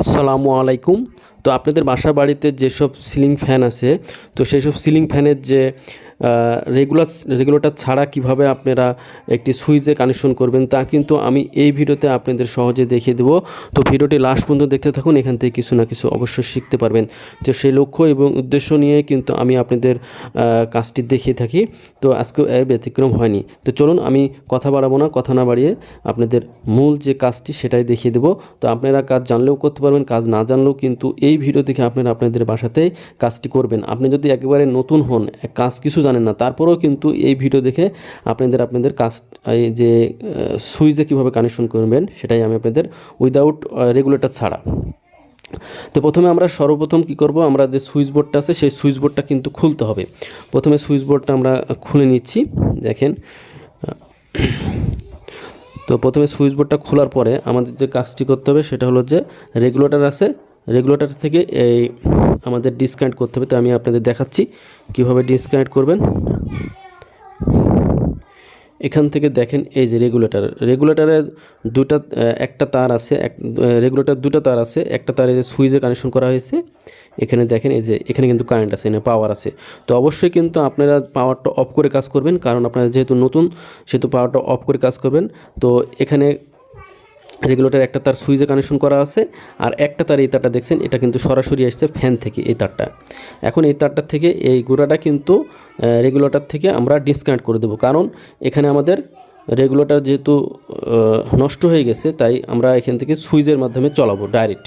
আসসালামু আলাইকুম। তো আপনাদের বাসা বাড়িতে যেসব সিলিং ফ্যান আছে, তো সেই সব সিলিং ফ্যানের যে রেগুলার রেগুলেটর ছাড়া কীভাবে আপনারা একটি সুইচে কানেকশন করবেন তা কিন্তু আমি এই ভিডিওতে আপনাদের সহজে দেখিয়ে দেবো। তো ভিডিওটি লাস্ট পর্যন্ত দেখতে থাকুন, এখান থেকে কিছু না কিছু অবশ্যই শিখতে পারবেন। তো সেই লক্ষ্য এবং উদ্দেশ্য নিয়ে কিন্তু আমি আপনাদের কাজটি দেখিয়ে থাকি। তো আজকে এর ব্যতিক্রম হয়নি। তো চলুন আমি কথা বাড়াবো না, কথা না বাড়িয়ে আপনাদের মূল যে কাজটি সেটাই দেখিয়ে দেবো। তো আপনারা কাজ জানলেও করতে পারবেন, কাজ না জানলেও কিন্তু এই ভিডিও দেখে আপনারা আপনাদের বাসাতেই কাজটি করবেন। আপনি যদি একেবারে নতুন হন কাজ কিছু জানেন না। তারপরেও কিন্তু এই ভিডিও দেখে আপনাদের আপনাদের কাজ, এই যে সুইচে কীভাবে কানেকশন করবেন সেটাই আমি আপনাদের উইদাউট রেগুলেটর ছাড়া। তো প্রথমে আমরা সর্বপ্রথম কি করব? আমরা যে সুইচ বোর্ডটা আছে সেই সুইচ বোর্ডটা কিন্তু খুলতে হবে। প্রথমে সুইচ বোর্ডটা আমরা খুলে নিচ্ছি, দেখেন। তো প্রথমে সুইচ বোর্ডটা খোলার পরে আমাদের যে কাজটি করতে হবে সেটা হলো যে রেগুলেটর আছে রেগুলেটর থেকে এই আমাদের ডিসকানেক্ট করতে হবে। তো আমি আপনাদের দেখাচ্ছি কীভাবে ডিসকানেক্ট করবেন। এখান থেকে দেখেন এই যে রেগুলেটর। রেগুলেটরের দুটা একটা তার আছে, এক, রেগুলেটর দুটো তার আছে, একটা তার যে সুইচে কানেকশন করা হয়েছে, এখানে দেখেন এই যে, এখানে কিন্তু কারেন্ট আছে, এখানে পাওয়ার আছে। তো অবশ্যই কিন্তু আপনারা পাওয়ারটা অফ করে কাজ করবেন, কারণ আপনারা যেহেতু নতুন, সেহেতু পাওয়ারটা অফ করে কাজ করবেন। তো এখানে রেগুলেটর একটা তার সুইচে কানেকশন করা আছে, আর একটা তার এই তারটা দেখছেন, এটা কিন্তু সরাসরি আসছে ফ্যান থেকে এই তারটা। এখন এই তারটা থেকে এই গোড়াটা কিন্তু রেগুলেটর থেকে আমরা ডিসকানেক্ট করে দেবো। কারণ এখানে আমাদের রেগুলেটর যেহেতু নষ্ট হয়ে গেছে, তাই আমরা এখান থেকে সুইচের মাধ্যমে চলাবো ডাইরেক্ট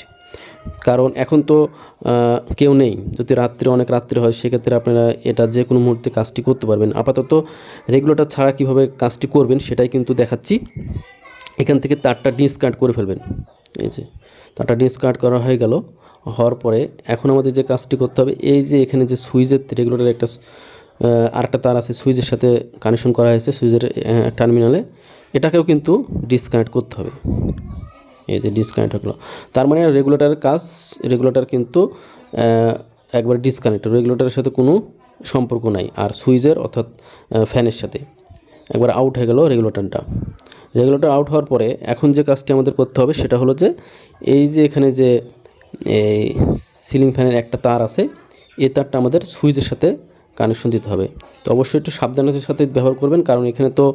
কারণ এখন তো কেউ নেই। যদি রাত্রে, অনেক রাত্রে হয়, সেক্ষেত্রে আপনারা এটা যে কোনো মুহূর্তে কাজটি করতে পারবেন। আপাতত রেগুলেটর ছাড়া কীভাবে কাজটি করবেন, সেটাই কিন্তু দেখাচ্ছি। এখান থেকে তারটা ডিসকার্ড করে ফেলবেন। এই যে, তারটা ডিসকার্ড করা হয়ে গেল। হওয়ার পরে এখন আমাদের যে কাজটি করতে হবে, এই যে এখানে যে সুইচের রেগুলেটর একটা আর একটা তার আছে, সুইচের সাথে কানেকশন করা হয়েছে, সুইচের টার্মিনালে এটাকেও কিন্তু ডিসকানেক্ট করতে হবে। এই যে ডিসকানেক্ট হলো তার মানে রেগুলেটরের কাজ রেগুলেটর কিন্তু একবার ডিসকানেক্ট রেগুলেটরের সাথে কোনো সম্পর্ক নাই। আর সুইচের অর্থাৎ ফ্যানের সাথে। একবার আউট হয়ে গেল রেগুলেটরটা রেগুলেটর আউট হওয়ার পরে এখন যে কাজটি আমাদের করতে হবে সেটা হলো যে, এই যে এখানে যে, এই সিলিং ফ্যানের একটা তার আছে, এই তারটা আমাদের সুইচের সাথে কানেকশন দিতে হবে। তো অবশ্যই একটু সাবধানতার সাথে ব্যবহার করবেন, কারণ এখানে তো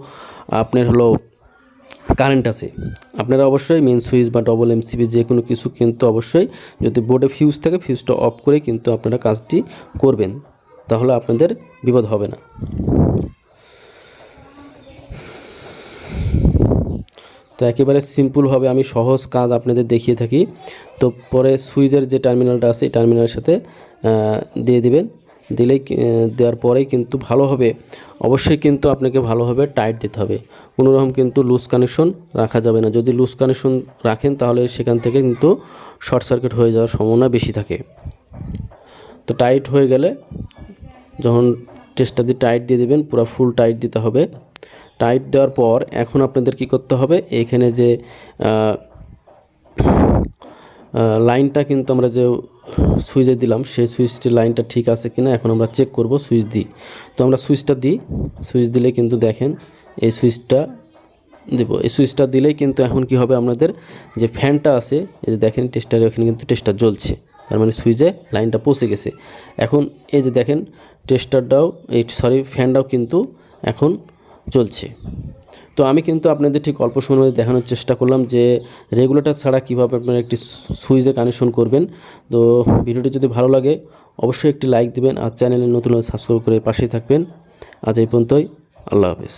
আপনার হলো কারেন্ট আছে। আপনারা অবশ্যই মেন সুইচ বা ডবল এমসিবি যে কোনো কিছু কিন্তু অবশ্যই যদি বোর্ডে ফিউজ থাকে ফিউজটা অফ করে কিন্তু আপনারা কাজটি করবেন। তাহলে আপনাদের বিপদ হবে না। তো একেবারে সিম্পলভাবে আমি সহজ কাজ আপনাদের দেখিয়ে থাকি। তো পরে সুইচের যে টার্মিনালটা আছে টার্মিনালের সাথে দিয়ে দিবেন। দিলেই দেওয়ার পরেই কিন্তু ভালোভাবে অবশ্যই কিন্তু আপনাকে ভালোভাবে টাইট দিতে হবে। কোনো রকম কিন্তু লুজ কানেকশন রাখা যাবে না। যদি লুজ কানেকশন রাখেন, তাহলে সেখান থেকে কিন্তু শর্ট সার্কিট হয়ে যাওয়ার সম্ভাবনা বেশি থাকে। তো টাইট হয়ে গেলে যখন টেস্টটা দিয়ে টাইট দিয়ে দেবেন, পুরো ফুল টাইট দিতে হবে। টাইট দেওয়ার পর এখন আপনাদের কি করতে হবে? এইখানে যে লাইনটা কিন্তু আমরা যে সুইচে দিলাম, সেই সুইচটির লাইনটা ঠিক আছে কিনা এখন আমরা চেক করব, সুইচ দিই। তো আমরা সুইচটা দিই, সুইচ দিলে কিন্তু দেখেন এই সুইচটা দেব। এই সুইচটা দিলেই কিন্তু এখন কি হবে আপনাদের? যে ফ্যানটা আছে, এই যে দেখেন টেস্টার এখানে কিন্তু টেস্টার জ্বলছে, তার মানে সুইচে লাইনটা পৌঁছে গেছে। এখন এই যে দেখেন টেস্টারটাও, এই, সরি, ফ্যানটাও কিন্তু এখন চলছে। তো আমি কিন্তু আপনাদের ঠিক অল্প মধ্যে দেখানোর চেষ্টা করলাম যে রেগুলেটর ছাড়া কীভাবে আপনারা একটি সুইচে কানেকশন করবেন। তো ভিডিওটি যদি ভালো লাগে, অবশ্যই একটি লাইক দিবেন আর চ্যানেলে নতুন সাবস্ক্রাইব করে পাশেই থাকবেন। আজ এই পর্যন্তই, আল্লাহ হাফিজ।